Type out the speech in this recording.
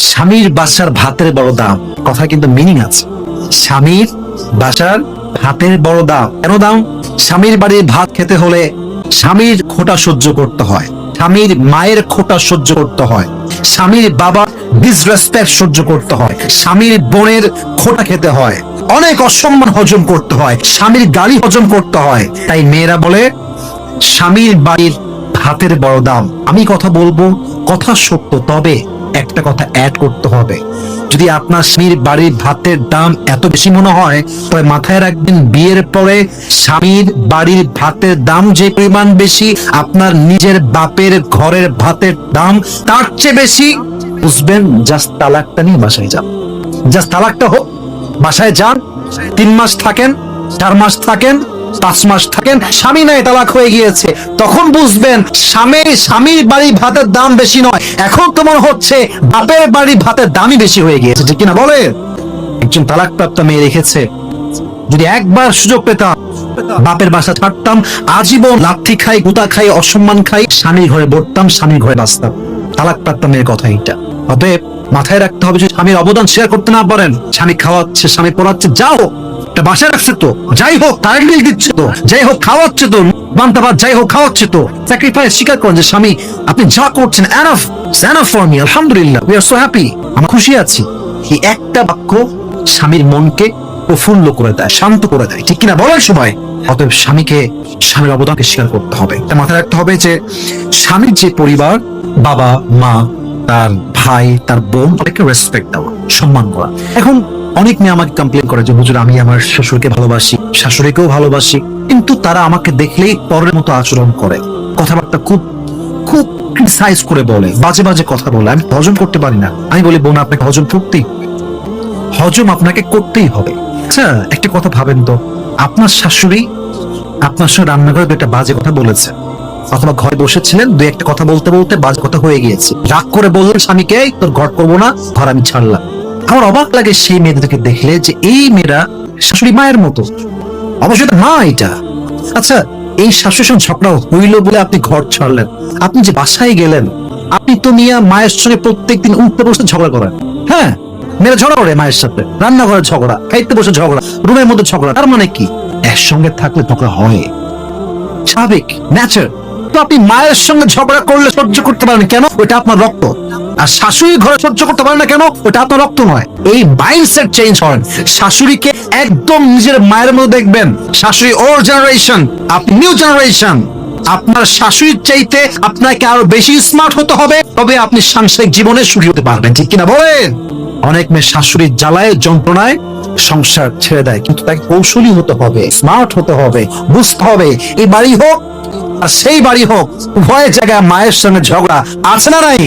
স্বামীর বাসার ভাতের বড় দাম। কথা কিন্তু মিনিং আছে। স্বামীর বাসার ভাতের বড় দাম। কেন দাম? স্বামীর বাড়ির ভাত খেতে হলে স্বামীর খোটা সহ্য করতে হয়। স্বামীর মায়ের খোটা সহ্য করতে হয়। স্বামীর বাবার ডিসরেসপেক্ট সহ্য করতে হয়। স্বামীর বোনের খোটা খেতে হয়। অনেক অসম্মান হজম করতে হয়। স্বামীর গালি হজম করতে হয়। তাই মেয়েরা বলে, স্বামীর বাড়ির ভাতের বড় দাম। আমি কথা বলব, কথা সত্য, তবে একটা কথা অ্যাড করতে হবে। যদি আপনার স্বামীর বাড়ির ভাতের দাম এত বেশি মনে হয়, তবে মাথায় রাখবেন বিয়ের পরে স্বামীর বাড়ির ভাতের দাম যে পরিমাণ বেশি, আপনার নিজের বাপের ঘরের ভাতের দাম তার চেয়ে বেশি। বুঝবেন জাস্ট তালাকটা নিয়ে বাসায় যান। জাস্ট তালাকটা হোক, বাসায় যান, তিন মাস থাকেন, চার মাস থাকেন পাঁচ মাস থাকেন, স্বামী নাই, তালাক হয়ে গিয়েছে। তখন বুঝবেন স্বামীর স্বামীর বাড়ির ভাতের দাম বেশি নয়। এখন তো মনে হচ্ছে, বাপের বাড়ির ভাতের দামই বেশি হয়ে গিয়েছে। ঠিক কিনা বলে একজন তালাকপ্রাপ্ত মেয়ে রেখেছে। যদি একবার সুযোগ পেতাম, বাপের বাসা ছাড়তাম, আজীবন লাথি খাই, গুতা খাই, অসম্মান খাই, স্বামীর ঘরে বসতাম, স্বামীর ঘরে বাঁচতাম। তালাকপ্রাপ্ত মেয়ের কথা এইটা। অতএব মাথায় রাখতে হবে যে স্বামীর অবদান শেয়ার করতে না পারেন। স্বামী খাওয়াচ্ছে, স্বামী পড়াচ্ছে যাও একটা বাসায় রাখছে তো। যাই হোক বিল দিচ্ছে তো। যাই হোক, খাওয়াচ্ছে তো। বান্তাবাদ যাই হোক, খাওয়াচ্ছে তো। স্যাক্রিফাইস স্বীকার করেন যে, স্বামী, আপনি যা করছেন এনাফ এনাফ ফর মি আলহামদুলিল্লাহ উই আর সো হ্যাপি আমি খুশি আছি। এই একটা বাক্য স্বামীর মনকে প্রফুল্ল করে দেয়, শান্ত করে দেয়। ঠিক কিনা বলার সময়? অতএব স্বামীকে, স্বামীর অবদানকে স্বীকার করতে হবে। এটা মাথায় রাখতে হবে যে, স্বামীর যে পরিবার, বাবা, মা, তার ভাই, তার বোন, তাদেরকে রেসপেক্ট দেওয়া, সম্মান করা। এখন অনেক মেয়ে আমাকে কমপ্লেন করে যে, হুজুর, আমি আমার শ্বশুরকে ভালোবাসি, শাশুড়িকেও ভালোবাসি। কিন্তু তারা আমাকে দেখলেই পরের মতো আচরণ করে। কথাবার্তা খুব খুব ক্রিটিসাইজ করে বলে, বাজে বাজে কথা বলে। আমি হজম করতে পারি না। আমি বলি, বোন, আপনাকে হজম করতেই। হজম আপনাকে করতেই হবে। আচ্ছা একটা কথা ভাবেন তো। আপনার শাশুড়ি, আপনার সঙ্গে রান্নাঘরে দু একটা বাজে কথা বলেছে। অথবা ঘরে বসেছিলেন, দুই একটা কথা বলতে বলতে বাজে কথা হয়ে গিয়েছে। রাগ করে বললেন, স্বামীকে, তোর ঘর করব না, ঘর আমি ছাড়লাম। আমার অবাক লাগে সেই মেয়েদেরকে দেখলে যে এই মেয়েরা শাশুড়ি মায়ের মতো। অবশ্যই মা এটা। আচ্ছা এই শাশুড়ির সঙ্গে ঝগড়া হইল বলে আপনি ঘর ছাড়লেন। আপনি যে বাসায় গেলেন, আপনি তো মিয়া মায়ের সঙ্গে প্রত্যেকদিন উঠতে বসে ঝগড়া করেন। হ্যাঁ মেয়েরা ঝগড়া করে মায়ের সাথে। রান্নাঘরে ঝগড়া, খাইতে বসে ঝগড়া, রুমের মধ্যে ঝগড়া, তার মানে কি? একসঙ্গে থাকলে ঝগড়া হয়। স্বাভাবিক ন্যাচার তো আপনি মায়ের সঙ্গে ঝগড়া করলে সহ্য করতে পারেন কেন? ওইটা আপনার রক্ত। আর শাশুড়ি ঘরে সহ্য করতে পারেন না কেন? ওটা আপনার রক্ত নয়। এই মাইন্ডসেট চেঞ্জ হয় শাশুড়িকে একদম নিজের মায়ের মধ্যে দেখবেন। শাশুড়ি ওর জেনারেশন আপনি নিউ জেনারেশন আপনার শাশুড়ির চাইতে আপনাকে আরও বেশি স্মার্ট হতে হবে, তবে আপনি সাংসারিক জীবনে সুখী হতে পারবেন। ঠিক কিনা বলেন? অনেক মেয়ে শাশুড়ির জ্বালায়, যন্ত্রণায় সংসার ছেড়ে দেয়, কিন্তু তাকে কৌশলী হতে হবে স্মার্ট হতে হবে, বুঝতে হবে, এই বাড়ি হোক আর সেই বাড়ি হোক, উভয় জায়গায় মায়ের সঙ্গে ঝগড়া আছে না নাই?